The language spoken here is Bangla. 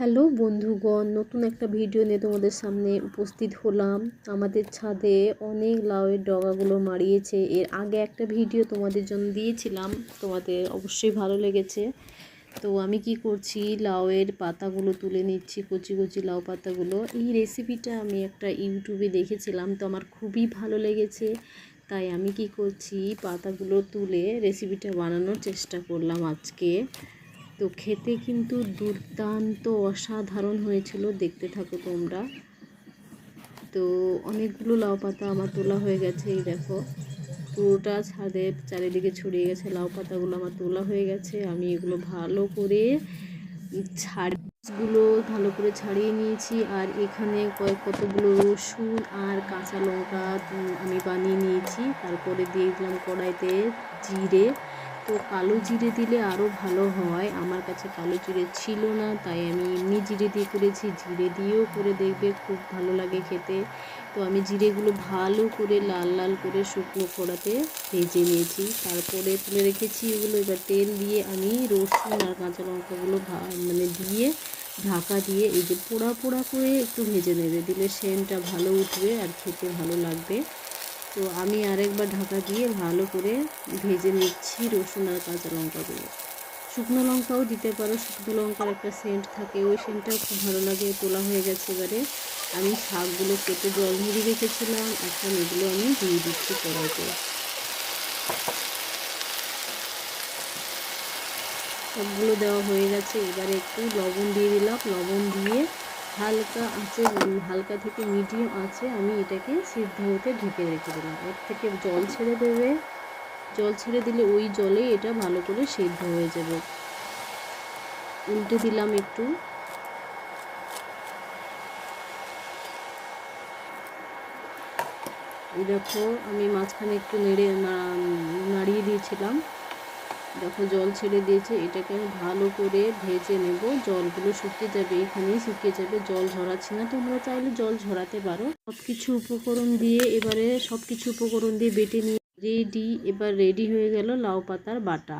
হ্যালো বন্ধুগণ, নতুন একটা ভিডিও নিয়ে তোমাদের সামনে উপস্থিত হলাম। আমাদের ছাদে অনেক লাউয়ের ডগাগুলো মারিয়েছে এর আগে একটা ভিডিও তোমাদের জন্য দিয়েছিলাম, তোমাদের অবশ্যই ভালো লেগেছে। তো আমি কি করছি, লাউয়ের পাতাগুলো তুলে নিচ্ছি, কচি কচি লাউ পাতাগুলো। এই রেসিপিটা আমি একটা ইউটিউবে দেখেছিলাম, তো আমার খুবই ভালো লেগেছে। তাই আমি কি করছি, পাতাগুলো তুলে রেসিপিটা বানানোর চেষ্টা করলাম আজকে। তো খেতে কিন্তু দুর্দান্ত, অসাধারণ হয়েছিল। দেখতে থাকো তোমরা। তো অনেকগুলো লাউ পাতা আমার তোলা হয়ে গেছে, এই দেখো। পুরোটা ছাদে চারিদিকে ছড়িয়ে গেছে, লাউ পাতাগুলো আমার তোলা হয়ে গেছে। আমি এগুলো ভালো করে ছাড়গুলো ভালো করে ছাড়িয়ে নিয়েছি। আর এখানে কয়েক কতগুলো রসুন আর কাঁচা লঙ্কা আমি বানিয়ে নিয়েছি। তারপরে দিয়ে দিলাম কড়াইতে জিরে। তো কালো জিরে দিলে আরও ভালো হয়। আমার কাছে কালো জিরে ছিল না, তাই আমি এমনি জিরে দিয়ে করেছি। জিরে দিয়েও করে দেখবে খুব ভালো লাগে খেতে। তো আমি জিরেগুলো ভালো করে লাল লাল করে শুকনো খোড়াতে ভেজে নিয়েছি। তারপরে তুলে রেখেছি এগুলো। এবার তেল দিয়ে আমি রসুন আর কাঁচা লঙ্কাগুলো মানে দিয়ে ঢাকা দিয়ে এই যে পোড়া পোড়া করে একটু ভেজে নেবে। দিলে সেন্টটা ভালো উঠবে আর খেতে ভালো লাগবে। তো আমি আরেকবার ঢাকা দিয়ে ভালো করে ভেজে নিচ্ছি রসুন আর কাঁচা লঙ্কাগুলো। শুকনো লঙ্কাও দিতে পারো, শুকনো লঙ্কার একটা সেন্ট থাকে, ওই সেন্টটাও খুব ভালো লাগে, তোলা হয়ে গেছে এবারে। আমি শাকগুলো কেটে জল ভরে রেখেছিলাম, এখন এগুলো আমি দিয়ে দিচ্ছি কড়াইতে। সবগুলো দেওয়া হয়ে গেছে, এবারে একটু লবণ দিয়ে দিলাম, লবণ দিয়ে হালকা আঁচে হালকা থেকে মিডিয়াম আছে, আমি এটাকে সিদ্ধ হতে ঢেকে রেখে দিলাম। এর থেকে জল ছেড়ে দেবে। জল ছেড়ে দিলে ওই জলে এটা ভালো করে সিদ্ধ হয়ে যাবে। উল্টে দিলাম একটু। দেখো, আমি মাঝখানে একটু নেড়ে নাড়িয়ে দিয়েছিলাম। দেখো জল ছেড়ে দিয়েছে, এটাকে আমি ভালো করে ভেজে নেব। জলগুলো শুকিয়ে যাবে, এখানেই শুকিয়ে যাবে। জল ঝরাচ্ছি না, তোমরা চাইলে জল ঝরাতে পারো। সব কিছু উপকরণ দিয়ে এবারে সব কিছু উপকরণ দিয়ে বেটে নিয়ে রেডি, এবার রেডি হয়ে গেল লাউ পাতার বাটা।